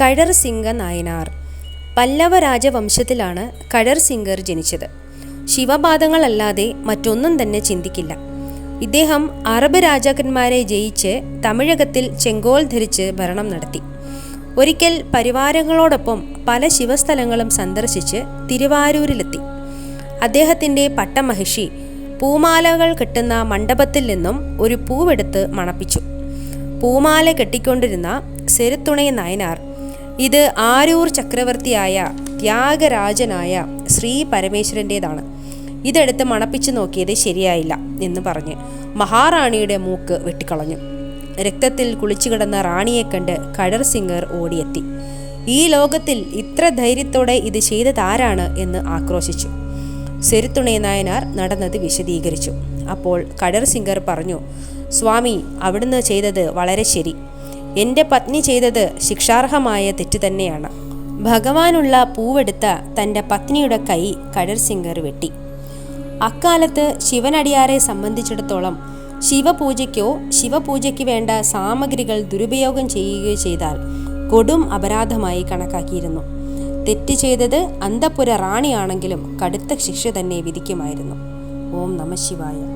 കഴർ സിംഗ നായനാർ. പല്ലവ രാജവംശത്തിലാണ് കഴർ സിംഗർ ജനിച്ചത്. ശിവപാദങ്ങളല്ലാതെ മറ്റൊന്നും തന്നെ ചിന്തിക്കില്ല. ഇദ്ദേഹം അറബ് രാജാക്കന്മാരെ ജയിച്ച് തമിഴകത്തിൽ ചെങ്കോൽ ധരിച്ച് ഭരണം നടത്തി. ഒരിക്കൽ പരിവാരങ്ങളോടൊപ്പം പല ശിവസ്ഥലങ്ങളും സന്ദർശിച്ച് തിരുവാരൂരിലെത്തി. അദ്ദേഹത്തിന്റെ പട്ടമഹിഷി പൂമാലകൾ കെട്ടുന്ന മണ്ഡപത്തിൽ നിന്നും ഒരു പൂവെടുത്ത് മണപ്പിച്ചു. പൂമാല കെട്ടിക്കൊണ്ടിരുന്ന സെരുത്തുണയ നായനാർ ഇത് ആരൂർ ചക്രവർത്തിയായ ത്യാഗരാജനായ ശ്രീ പരമേശ്വരന്റേതാണ് ഇതെടുത്ത് മണപ്പിച്ചു നോക്കിയത് ശരിയായില്ല എന്ന് പറഞ്ഞ് മഹാറാണിയുടെ മൂക്ക് വെട്ടിക്കളഞ്ഞു. രക്തത്തിൽ കുളിച്ചു കിടന്ന റാണിയെ കണ്ട് കഴർ സിംഗർ ഓടിയെത്തി. ഈ ലോകത്തിൽ ഇത്ര ധൈര്യത്തോടെ ഇത് ചെയ്തതാരാണ് എന്ന് ആക്രോശിച്ചു. സെരുത്തുണേ നായനാർ നടന്നത് വിശദീകരിച്ചു. അപ്പോൾ കടർ സിംഗർ പറഞ്ഞു സ്വാമി അവിടുന്ന് ചെയ്തത് വളരെ ശരി. എന്റെ പത്നി ചെയ്തത് ശിക്ഷാർഹമായ തെറ്റ് തന്നെയാണ്. ഭഗവാനുള്ള പൂവെടുത്ത തന്റെ പത്നിയുടെ കൈ കടൽ സിംഗർ വെട്ടി. അക്കാലത്ത് ശിവനടിയാരെ സംബന്ധിച്ചിടത്തോളം ശിവപൂജയ്ക്കോ ശിവപൂജയ്ക്ക് വേണ്ട സാമഗ്രികൾ ദുരുപയോഗം ചെയ്യുകയോ ചെയ്താൽ കൊടും അപരാധമായി കണക്കാക്കിയിരുന്നു. തെറ്റ് ചെയ്തത് അന്തപുര റാണിയാണെങ്കിലും കടുത്ത ശിക്ഷ തന്നെ വിധിക്കുമായിരുന്നു. ഓം നമ ശിവായ.